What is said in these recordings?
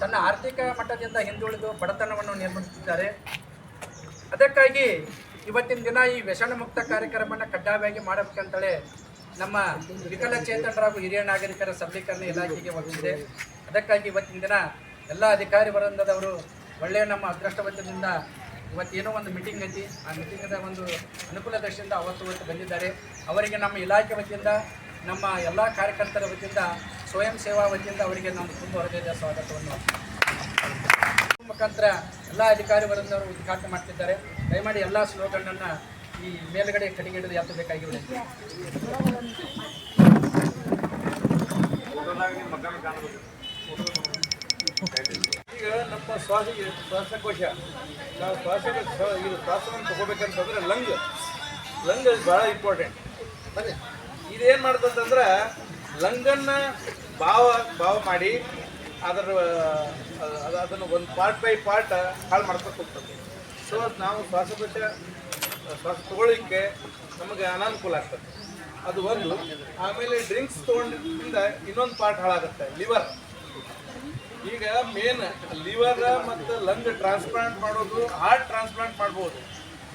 ತನ್ನ ಆರ್ಥಿಕ ಮಟ್ಟದಿಂದ ಹಿಂದುಳಿದು ಬಡತನವನ್ನು ನಿರ್ಮಿಸುತ್ತಿದ್ದಾರೆ. ಅದಕ್ಕಾಗಿ ಇವತ್ತಿನ ದಿನ ಈ ವ್ಯಸನ ಮುಕ್ತ ಕಾರ್ಯಕ್ರಮವನ್ನು ಕಡ್ಡಾಯವಾಗಿ ಮಾಡಬೇಕಂತೇಳಿ ನಮ್ಮ ವಿಕಲಚೇತನರ ಹಾಗೂ ಹಿರಿಯ ನಾಗರಿಕರ ಸಬಲೀಕರಣ ಇಲಾಖೆಗೆ ಒದಗಿದೆ ಅದಕ್ಕಾಗಿ ಇವತ್ತಿನ ದಿನ ಎಲ್ಲ ಅಧಿಕಾರಿ ವೃಂದದವರು ಒಳ್ಳೆಯ ನಮ್ಮ ಅದೃಷ್ಟವಂತದಿಂದ ಇವತ್ತೇನೋ ಒಂದು ಮೀಟಿಂಗ್ ಐತಿ. ಆ ಮೀಟಿಂಗಿನ ಒಂದು ಅನುಕೂಲ ದೃಷ್ಟಿಯಿಂದ ಅವತ್ತು ಬಂದಿದ್ದಾರೆ. ಅವರಿಗೆ ನಮ್ಮ ಇಲಾಖೆ ವತಿಯಿಂದ, ನಮ್ಮ ಎಲ್ಲ ಕಾರ್ಯಕರ್ತರ ವತಿಯಿಂದ ಸ್ವಯಂ ಸೇವಾ ವತಿಯಿಂದ ಅವರಿಗೆ ನಾನು ತುಂಬ ಹೃದಯದ ಸ್ವಾಗತವನ್ನು ಮುಖಾಂತರ ಎಲ್ಲ ಅಧಿಕಾರಿ ವೃಂದವರು ಉದ್ಘಾಟನೆ ಮಾಡ್ತಿದ್ದಾರೆ. ದಯಮಾಡಿ ಎಲ್ಲ ಸ್ಲೋಗನ್ನ ಈ ಮೇಲುಗಡೆ ಕಡೆಗೆ ಹಿಡಿದು ಎತ್ತಬೇಕಾಗಿ ವಿನಂತಿ ಈಗ ನಮ್ಮ ಶ್ವಾಸ ಶ್ವಾಸಕೋಶ. ನಾವು ಶ್ವಾಸ ಇದು ಶ್ವಾಸವನ್ನು ತಗೋಬೇಕಂತಂದ್ರೆ ಲಂಗ್. ಲಂಗ್ ಭಾಳ ಇಂಪಾರ್ಟೆಂಟ್ ಅದೇ ಇದೇನು ಮಾಡ್ತಂತಂದ್ರೆ ಲಂಗನ್ನು ಭಾವ ಭಾವ ಮಾಡಿ ಅದರ ಅದು, ಅದನ್ನು ಒಂದು ಪಾರ್ಟ್ ಬೈ ಪಾರ್ಟ್ ಹಾಳು ಮಾಡ್ಕೊತ ಹೋಗ್ತದೆ. ಸೊ ನಾವು ಶ್ವಾಸಕೋಶ ಶ್ವಾಸ ತಗೊಳ್ಳಿಕ್ಕೆ ನಮಗೆ ಅನಾನುಕೂಲ ಆಗ್ತದೆ. ಅದು ಒಂದು. ಆಮೇಲೆ ಡ್ರಿಂಕ್ಸ್ ತೊಗೊಂಡಿದ್ರಿಂದ ಇನ್ನೊಂದು ಪಾರ್ಟ್ ಹಾಳಾಗುತ್ತೆ ಲಿವರ್ ಈಗ ಮೇನ್ ಲಿವರ್ ಮತ್ತು ಲಂಗ್ ಟ್ರಾನ್ಸ್ಪ್ಲಾಂಟ್ ಮಾಡೋದು ಹಾರ್ಟ್ ಟ್ರಾನ್ಸ್ಪ್ಲಾಂಟ್ ಮಾಡ್ಬೋದು.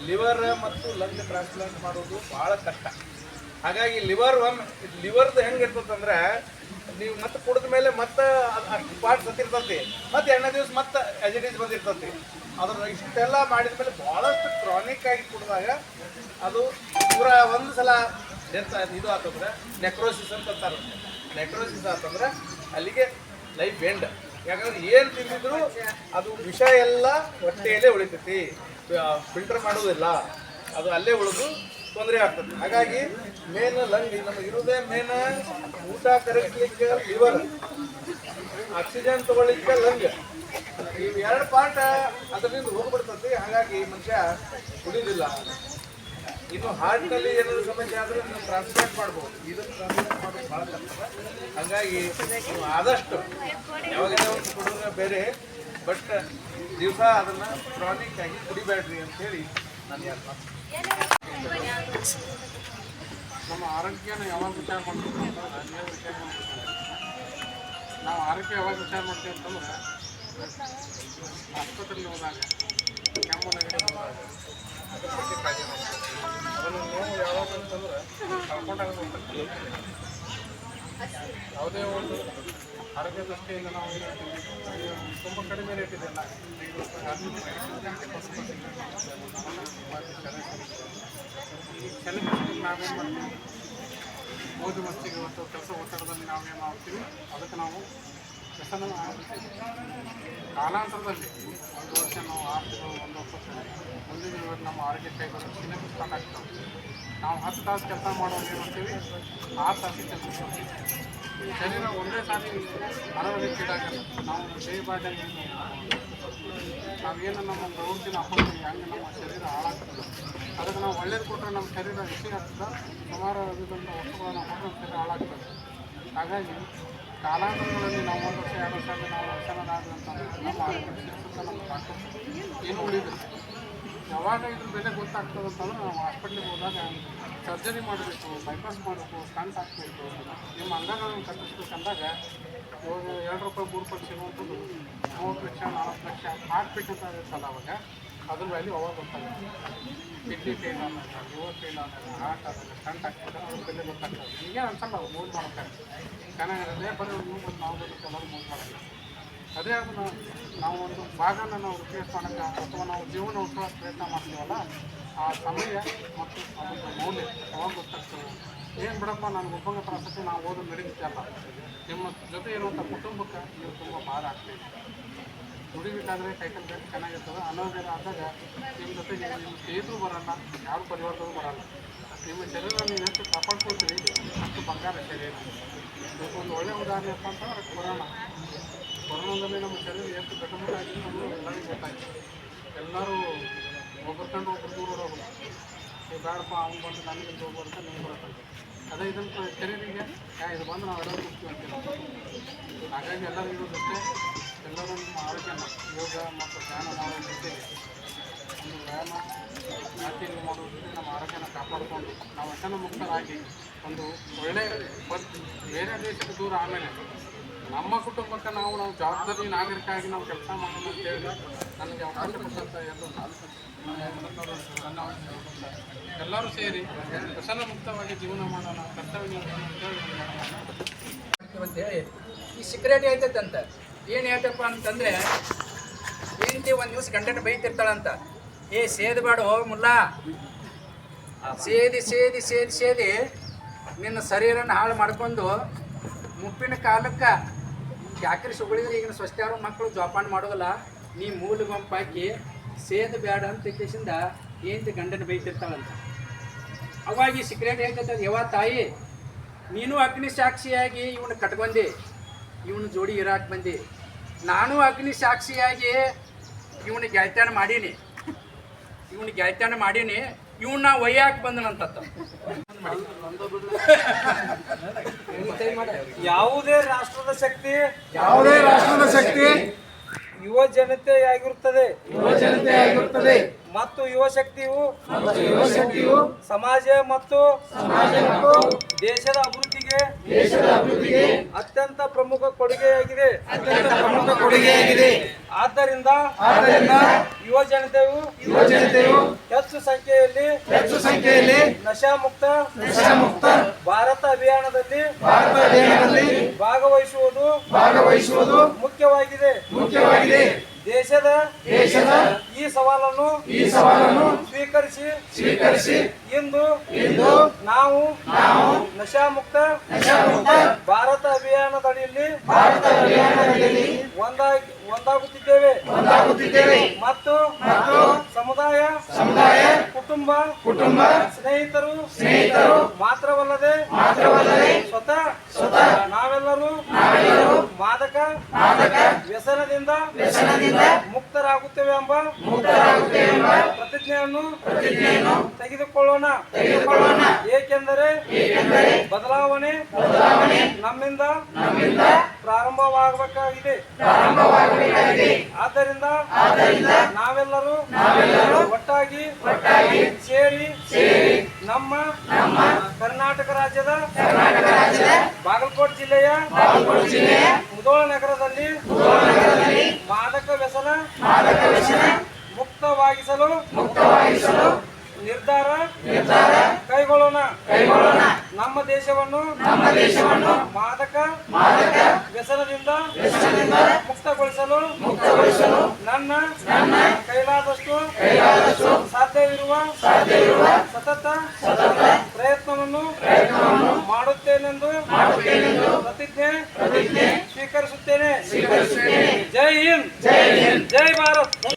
ಲಿವರ್ ಮತ್ತು ಲಂಗ್ ಟ್ರಾನ್ಸ್ಪ್ಲಾಂಟ್ ಮಾಡೋದು ಭಾಳ ಕಷ್ಟ. ಹಾಗಾಗಿ ಲಿವರ್ ಒಮ್ಮೆ ಲಿವರ್ದು ಹೆಂಗೆ ಇರ್ತದಂದ್ರೆ ನೀವು ಮತ್ತೆ ಕುಡಿದ ಮೇಲೆ ಮತ್ತೆ ಅಷ್ಟು ಪಾರ್ಟ್ ಸತ್ತಿರ್ತತಿ. ಮತ್ತೆ ಎರಡನೇ ದಿವಸ ಮತ್ತೆ ಎಜಿಟೀಸ್ ಬಂದಿರ್ತತಿ. ಅದ್ರ ಇಷ್ಟೆಲ್ಲ ಮಾಡಿದ ಮೇಲೆ ಭಾಳಷ್ಟು ಕ್ರಾನಿಕ್ ಆಗಿ ಕುಡಿದಾಗ ಅದು ಪೂರ ಒಂದು ಸಲ ಡೆತ್ ಇದು ಆತಂದ್ರೆ ನೆಕ್ರೋಸಿಸ್ ಅಂತ ಅಂತಾರೆ. ನೆಕ್ರೋಸಿಸ್ ಆತಂದ್ರೆ ಅಲ್ಲಿಗೆ ಲೈಫ್ ಎಂಡ್ ಯಾಕಂದ್ರೆ ಏನು ತಿಂದಿದ್ರು ಅದು ವಿಷ ಎಲ್ಲ ಹೊಟ್ಟೆಯಲ್ಲೇ ಉಳಿತೈತಿ. ಫಿಲ್ಟರ್ ಮಾಡೋದಿಲ್ಲ ಅದು ಅಲ್ಲೇ ಉಳಿದು ತೊಂದರೆ ಆಗ್ತದೆ. ಹಾಗಾಗಿ ಮೇನ್ ಲಂಗ್ ನಮ್ಗೆ ಇರುವುದೇ ಮೇನ್, ಊಟ ಕರಗಿಸ್ಲಿಕ್ಕೆ ಲಿವರ್, ಆಕ್ಸಿಜನ್ ತಗೊಳ್ಳಿಕ್ಕೆ ಲಂಗ್. ಇವು ಎರಡು ಪಾರ್ಟ್ ಅದರಿಂದ ಹೋಗ್ಬಿಡ್ತೈತಿ ಹಾಗಾಗಿ ಮನುಷ್ಯ ಕುಡಿಲಿಲ್ಲ ಇನ್ನು ಹಾರ್ಟ್ನಲ್ಲಿ ಏನಾದ್ರು ಸಮಸ್ಯೆ ಆದರೆ ನೀವು ಟ್ರಾನ್ಸ್ಪ್ಲಾಂಟ್ ಮಾಡ್ಬೋದು. ಇದನ್ನು ಟ್ರಾನ್ಸ್ಪ್ಲಾಂಟ್ ಮಾಡೋದು ಭಾಳ ಕಷ್ಟ. ಹಾಗಾಗಿ ಆದಷ್ಟು ಯಾವಾಗ ಒಂದು ಬೇರೆ, ಬಟ್ ದಿವಸ ಅದನ್ನು ಕ್ರಾನಿಕ್ ಆಗಿ ಕುಡಿಬೇಡ್ರಿ ಅಂತೇಳಿ ನಾನು ಯಾರು ನಮ್ಮ ಆರೋಗ್ಯನ ಯಾವಾಗ ವಿಚಾರ ಮಾಡ್ತೀವಿ ಅಂತಂದ್ರೆ ನೀವು ವಿಚಾರ ಮಾಡ್ಬೇಕು. ನಾವು ಆರೋಗ್ಯ ಯಾವಾಗ ವಿಚಾರ ಮಾಡ್ತೀವಿ ಅಂತಂದ್ರೆ, ಆಸ್ಪತ್ರೆಗೆ ಹೋದಾಗ ಕೆಮ್ಮು ನೆಗಡಿ ಅದನ್ನು ನೋವು ಯಾವಾಗ ಅಂತಂದ್ರೆ ಕಳ್ಕೊಂಡಾಗ ಗೊತ್ತಾಗ್ತದೆ. ಯಾವುದೇ ಒಂದು ಆರೋಗ್ಯ ದೃಷ್ಟಿಯಿಂದ ನಾವು ತುಂಬ ಕಡಿಮೆ ರೇಟ್ ಇದೆ ಅಲ್ಲ ಐದು ರೂಪಾಯಿ ಆರು ರೂಪಾಯಿ ಇಪ್ಪತ್ತು ರೂಪಾಯಿ ಈ ಓದು ಮಸ್ತಿಗೆ ಮತ್ತು ಕೆಲಸ ಒತ್ತಡದಲ್ಲಿ ನಾವು ಏನು ಮಾಡ್ತೀವಿ? ಅದಕ್ಕೆ ನಾವು ವ್ಯಸನ. ಕಾಲಾಂತರದಲ್ಲಿ ಒಂದು ವರ್ಷ ನಾವು ಆರು ತಿಂಗಳು ಒಂದು ವರ್ಷ ಮುಂದಿನ ಇವಾಗ ನಮ್ಮ ಆರೋಗ್ಯ ಕೈ ಬರೋ ಚಿನ್ನಕ್ಕೆ ಸ್ಟಾರ್ಟ್ ಆಗ್ತವೆ ನಾವು ಹತ್ತು ತಾಸು ಕೆಲಸ ಮಾಡೋದು ಏನು ಮಾಡ್ತೀವಿ? ಆರು ತಾಸು ಕೆಲಸ ಮಾಡ್ತೀವಿ. ಶರೀರ ಒಂದೇ ಸಾರಿ ಅನಾರೋಗ್ಯಕ್ಕೀಡಾಗಲ್ಲ ನಾವು ಡೇ ಬೈ ಡೇ ನಾವೇನು ನಮ್ಮ ಪ್ರವೃತ್ತಿನ ಹಾಕೊಳ್ತೀವಿ ಹಂಗೆ ನಮ್ಮ ಶರೀರ ಹಾಳಾಗ್ತದೆ. ನಾವು ಒಳ್ಳೇದು ಕೊಟ್ಟರೆ ನಮ್ಮ ಶರೀರ ರುಚಿ ಆಗ್ತದೆ. ಸುಮಾರು ವಿಧಂತ ವಸ್ತುಗಳನ್ನು ಕೊಟ್ಟರೆ ನಮ್ಮ ಶರೀರ ಹಾಳಾಗ್ತದೆ. ಹಾಗಾಗಿ ಕಾಲಾಂತರಗಳಲ್ಲಿ ನಾವು ಒಂದು ವರ್ಷ, ಎರಡು ವರ್ಷ ನಾವು ಅಂತಂದ್ರೆ ನಮ್ಮ ಆರೋಗ್ಯ ನಮ್ಮ ಡಾಕ್ಟರ್ ಏನು ಉಳಿದ್ರು ಯಾವಾಗ ಇದ್ರ ಬೆಲೆ ಗೊತ್ತಾಗ್ತದೆ ಅಂತಂದ್ರೆ ನಾವು ಹಾಸ್ಪಿಟ್ಲಿಗೆ ಹೋದಾಗ ಸರ್ಜರಿ ಮಾಡಬೇಕು ಬೈಪಾಸ್ ಮಾಡಬೇಕು ಸ್ಟಂಟ್ ಹಾಕಬೇಕು. ನಿಮ್ಮ ಅಂಗಗಳನ್ನು ಕಟ್ಟಿಸ್ಬೇಕು ಅಂದಾಗ ಇವಾಗ ಎರಡು ರೂಪಾಯಿ ಮೂರು ರೂಪಾಯಿ ಸಿಗುವಂಥದ್ದು ಮೂವತ್ತು ಲಕ್ಷ, ನಾಲ್ಕು ಲಕ್ಷ ಹಾಕ್ಬೇಕಂತ ಇರ್ತದೆ ಅವಾಗ ಅದ್ರ ವ್ಯಾಲ್ಯೂ ಅವಾಗ ಗೊತ್ತಾಗುತ್ತೆ. ಕಿಡ್ನಿ ಪೇನ್ ಅನ್ನೋದು ಲಿವರ್ ಪೇನ್ ಅನ್ನೋದು ಹಾರ್ಟ್ ಆದಾಗ ಸ್ಟಂಟ್ ಆಗ್ತದೆ ಅದ್ರ ಬೆಲೆ ಗೊತ್ತಾಗ್ತದೆ. ಹೀಗೆ ಅನ್ಸಲ್ಲ ಅವ್ರು ಮೂವ್ ಮಾಡ್ತಾರೆ. ಚೆನ್ನಾಗಿರೋದೇ ಬರೀ ಮೂವ್ ನಾವು ಬರುತ್ತೆ ಎಲ್ಲರೂ ಮೂವ್ ಮಾಡಲ್ಲ. ಅದೇ ಅದನ್ನು ನಾವು ಒಂದು ಭಾಗನ ನಾವು ರಿಪ್ಲೇಸ್ ಮಾಡೋಕ್ಕೆ ಅಥವಾ ನಾವು ಜೀವನ ಉಳಿಸುವ ಪ್ರಯತ್ನ ಮಾಡ್ತೀವಲ್ಲ, ಆ ಸಮಯ ಮತ್ತು ಅದರ ಮೌಲ್ಯ ಅವಾಗ ಗೊತ್ತಾಗ್ತದೆ. ಏನು ಬಿಡಪ್ಪ ನಾನು ಒಬ್ಬಂಗ ಪ್ರಾಸಕ್ಕೆ ನಾವು ಓದೋದು ನಡೀತಿಲ್ಲ ನಿಮ್ಮ ಜೊತೆ ಇರುವಂಥ ಕುಟುಂಬಕ್ಕೆ ನೀವು ತುಂಬ ಭಾರ ಆಗ್ತದೆ ದುಡಿಬೇಕಾದ್ರೆ ಟೈಟಲ್ ಬೇಕು ಚೆನ್ನಾಗಿರ್ತದೆ ಅನಾರೋಗ್ಯ ಆದಾಗ ನಿಮ್ಮ ಜೊತೆಗೆ ನಿಮ್ಮ ಸ್ನೇಹಿತರು ಬರಲ್ಲ, ಯಾರು ಪರಿವಾರದವರು ಬರಲ್ಲ. ನಿಮ್ಮ ಶರೀರ ನೀವು ಎಷ್ಟು ಕಾಪಾಡ್ಕೊಳ್ತೀರಿ ಅಷ್ಟು ಬಂಗಾರ ಶರೀರ ಇದಕ್ಕೆ ಒಂದು ಒಳ್ಳೆಯ ಉದಾಹರಣೆ ಅಪ್ಪ ಅಂತಂದ್ರೆ ಕೊರೋನಾ. ಕೊರೋನಾದಲ್ಲಿ ನಮ್ಮ ಶರೀರ ಎಷ್ಟು ಗಟ್ಟಮುಟ್ಟಾಗಿದೆ ಅನ್ನೋದು ಎಲ್ಲರಿಗೂ ಗೊತ್ತಾಯ್ತು. ಎಲ್ಲರೂ ಒಬ್ಬರು ಕಂಡು ಒಬ್ಬರು ದೂರ ಹೋಗೋದು ಈ ಬೇಡಪ್ಪ, ಅವ್ನು ಬಂದು ನನಗೆ ಹೋಗ್ಬಾರ್ದು ನೀವು ಬರುತ್ತೆ ಅದೇ ಇದನ್ನು ಶರೀರಿಗೆ, ಯಾ, ಇದು ಬಂದು ನಾವು ಎಲ್ಲರೂ ಮುಕ್ತಿ ಅಂತೀವಿ ಹಾಗಾಗಿ ಎಲ್ಲರಿಗೂ ಇರೋದಷ್ಟೇ ಎಲ್ಲರೂ ನಿಮ್ಮ ಆರೋಗ್ಯನ, ಯೋಗ ಮತ್ತು ಧ್ಯಾನ ಮಾಡುವ ಜೊತೆಗೆ ಒಂದು ವ್ಯಾಯಾಮ ಜಾತಿಯಲ್ಲಿ ಮಾಡುವ ಜೊತೆ ನಮ್ಮ ಆರೋಗ್ಯನ ಕಾಪಾಡಿಕೊಂಡು ನಾವು ವ್ಯಸನ ಒಂದು ಒಳ್ಳೆ ಪದ್- ಬೇರೆ ದೇಶಕ್ಕೆ ದೂರ ಆಮೇಲೆ ನಮ್ಮ ಕುಟುಂಬಕ್ಕೆ ನಾವು ನಾವು ಜವಾಬ್ದಾರಿ ನಾಗರಿಕ ಆಗಿ ನಾವು ಕೆಲಸ ಮಾಡೋಣ ಅಂತೇಳಿ ನನಗೆ ಅವಕಾಶ ಕೊಟ್ಟಂತ ಎಲ್ಲರೂ ಎಲ್ಲರೂ ಸೇರಿ ವ್ಯಸನ ಮುಕ್ತವಾಗಿ ಜೀವನ ಮಾಡೋಣ, ಕರ್ತವ್ಯ ಅಂತ ಅಂತೇಳಿ ಈ ಸಿಕ್ರೆಟ್ ಹೇಳ್ತೈತಂತ ಏನು ಹೇಳ್ತಪ್ಪ ಅಂತಂದ್ರೆ, ಹೆಂಡತಿ ಒಂದು ದಿವಸ ಗಂಟೆನ ಬೈತಿರ್ತಾಳಂತ. ಏ ಸೇದ್ಬೇಡು ಹೋಗಮಲ್ಲ ಆ ಸೇದಿ ಸೇದಿ ಸೇದಿ ಸೇದಿ ನಿನ್ನ ಶರೀರನ ಹಾಳು ಮಾಡ್ಕೊಂಡು ಮುಪ್ಪಿನ ಕಾಲಕ್ಕೆ ಯಾಕ್ರಿ ಸುಗಳಿದ್ರೆ ಈಗಿನ ಸ್ವಸ್ಥ್ಯಾರು ಮಕ್ಕಳು ಜೋಪಾನ ಮಾಡೋದಲ್ಲ, ನೀ ಮೂಲ ಗುಂಪಾಕಿ ಸೇದು ಬೇಡ ಅಂತ ಕೇಸಿಂದ ಏಂತಿ ಗಂಡನ ಬೈತಿರ್ತಾಳಂತ. ಅವಾಗಿ ಸಿಕ್ರೆಟ್ ಯಾವ ತಾಯಿ, ನೀನು ಅಗ್ನಿ ಸಾಕ್ಷಿಯಾಗಿ ಇವನು ಕಟ್ಕೊಂಡಿ, ಇವನು ಜೋಡಿ ಇರಾಕ್ ಬಂದಿ. ನಾನು ಅಗ್ನಿ ಸಾಕ್ಷಿಯಾಗಿ ಇವನು ಗೆಳತ್ಯಾನ ಮಾಡೀನಿ. ಇವನು ಗೆಳತ್ಯಾನ ಮಾಡೀನಿ. ಇವನ್ನ ಒಯ್ಯಾಕ್ ಬಂದನಂತ ಯಾವುದೇ ರಾಷ್ಟ್ರದ ಶಕ್ತಿ ಯಾವುದೇ ರಾಷ್ಟ್ರದ ಶಕ್ತಿ ಯುವ ಜನತೆಯಾಗಿರುತ್ತದೆ. ಯುವ ಜನತೆಯಾಗಿರುತ್ತದೆ. ಮತ್ತು ಯುವ ಶಕ್ತಿಯು ಮತ್ತು ಯುವ ಶಕ್ತಿಯು ಸಮಾಜ ಮತ್ತು ದೇಶದ ಅಭಿವೃದ್ಧಿ ದೇಶದ ಅಭಿವೃದ್ಧಿಗೆ ದೇಶದ ಅಭಿವೃದ್ಧಿಗೆ ಅತ್ಯಂತ ಪ್ರಮುಖ ಕೊಡುಗೆಯಾಗಿದೆ. ಅತ್ಯಂತ ಪ್ರಮುಖ ಕೊಡುಗೆಯಾಗಿದೆ. ಆದ್ದರಿಂದ ಆದ್ದರಿಂದ ಯುವ ಜನತೆಯು ಯುವ ಜನತೆಯು ಹೆಚ್ಚು ಸಂಖ್ಯೆಯಲ್ಲಿ ಹೆಚ್ಚು ಸಂಖ್ಯೆಯಲ್ಲಿ ನಶಾಮುಕ್ತ ನಶಾಮುಕ್ತ ಭಾರತ ಅಭಿಯಾನದಲ್ಲಿ ಭಾರತ ಅಭಿಯಾನದಲ್ಲಿ ಭಾಗವಹಿಸುವುದು ಭಾಗವಹಿಸುವುದು ಮುಖ್ಯವಾಗಿದೆ. ಮುಖ್ಯವಾಗಿದೆ. ದೇಶದ ದೇಶದ ಈ ಸವಾಲನ್ನು ಈ ಸವಾಲನ್ನು ಸ್ವೀಕರಿಸಿ ಸ್ವೀಕರಿಸಿ ಇಂದು ಇಂದು ನಾವು ನಾವು ನಶಾಮುಕ್ತ ನಶಾಮುಕ್ತ ಭಾರತ ಅಭಿಯಾನದಡಿಯಲ್ಲಿ ಭಾರತ ಅಭಿಯಾನದಡಿಯಲ್ಲಿ ಒಂದಾಗಿ ಒಂದಾಗುತ್ತಿದ್ದೇವೆ. ಒಂದಾಗುತ್ತಿದ್ದೇವೆ. ಮತ್ತು ಸಮುದಾಯ ಸಮುದಾಯ ಕುಟುಂಬ ಕುಟುಂಬ ಸ್ನೇಹಿತರು ಸ್ನೇಹಿತರು ಮಾತ್ರವಲ್ಲದೆ ಮಾತ್ರವಲ್ಲದೆ ಸ್ವತಃ ಸ್ವತಃ ನಾವೆಲ್ಲರೂ ನಾವೆಲ್ಲರೂ ಮಾದಕ ಮಾದಕ ವ್ಯಸನದಿಂದ ವ್ಯಸನದಿಂದ করতে ಎಂಬ ಪ್ರತಿಜ್ಞೆಯನ್ನು ಪ್ರತಿಜ್ಞೆಯನ್ನು ತೆಗೆದುಕೊಳ್ಳೋಣ. ಏಕೆಂದರೆ ಬದಲಾವಣೆ ನಮ್ಮಿಂದ ಪ್ರಾರಂಭವಾಗಬೇಕಾಗಿದೆ. ಆದ್ದರಿಂದ ನಾವೆಲ್ಲರೂ ಒಟ್ಟಾಗಿ ಒಟ್ಟಾಗಿ ಸೇರಿ ಸೇರಿ ನಮ್ಮ ಕರ್ನಾಟಕ ರಾಜ್ಯದ ಬಾಗಲಕೋಟೆ ಜಿಲ್ಲೆಯ ಮುಧೋಳ ನಗರದಲ್ಲಿ ಮಾದಕ ವ್ಯಸನ ಮುಕ್ತವಾಗಿಸಲು ಮುಕ್ತವಾಗಿಸಲು ನಿರ್ಧಾರ ನಿರ್ಧಾರ ಕೈಗೊಳ್ಳೋಣ. ಕೈಗೊಳ್ಳೋಣ. ನಮ್ಮ ದೇಶವನ್ನು ನಮ್ಮ ದೇಶವನ್ನು ಮಾದಕ ಮಾದಕ ವ್ಯಸನದಿಂದ ವ್ಯಸನದಿಂದ ಮುಕ್ತಗೊಳಿಸಲು ಮುಕ್ತಗೊಳಿಸಲು ನನ್ನ ನನ್ನ ಕೈಲಾದಷ್ಟು ಕೈಲಾದಷ್ಟು ಸಾಧ್ಯವಿರುವ ಸಾಧ್ಯವಿರುವ ಸತತ ಸತತ ಪ್ರಯತ್ನವನ್ನು ಪ್ರಯತ್ನವನ್ನು ಮಾಡುತ್ತೇನೆಂದು ಮಾಡುತ್ತೇನೆಂದು ಪ್ರತಿಜ್ಞೆ ಪ್ರತಿಜ್ಞೆ ಸ್ವೀಕರಿಸುತ್ತೇನೆ. ಸ್ವೀಕರಿಸುತ್ತೇನೆ. ಜೈ ಹಿಂದ್. ಜೈ ಹಿಂದ್. ಜೈ ಭಾರತ್.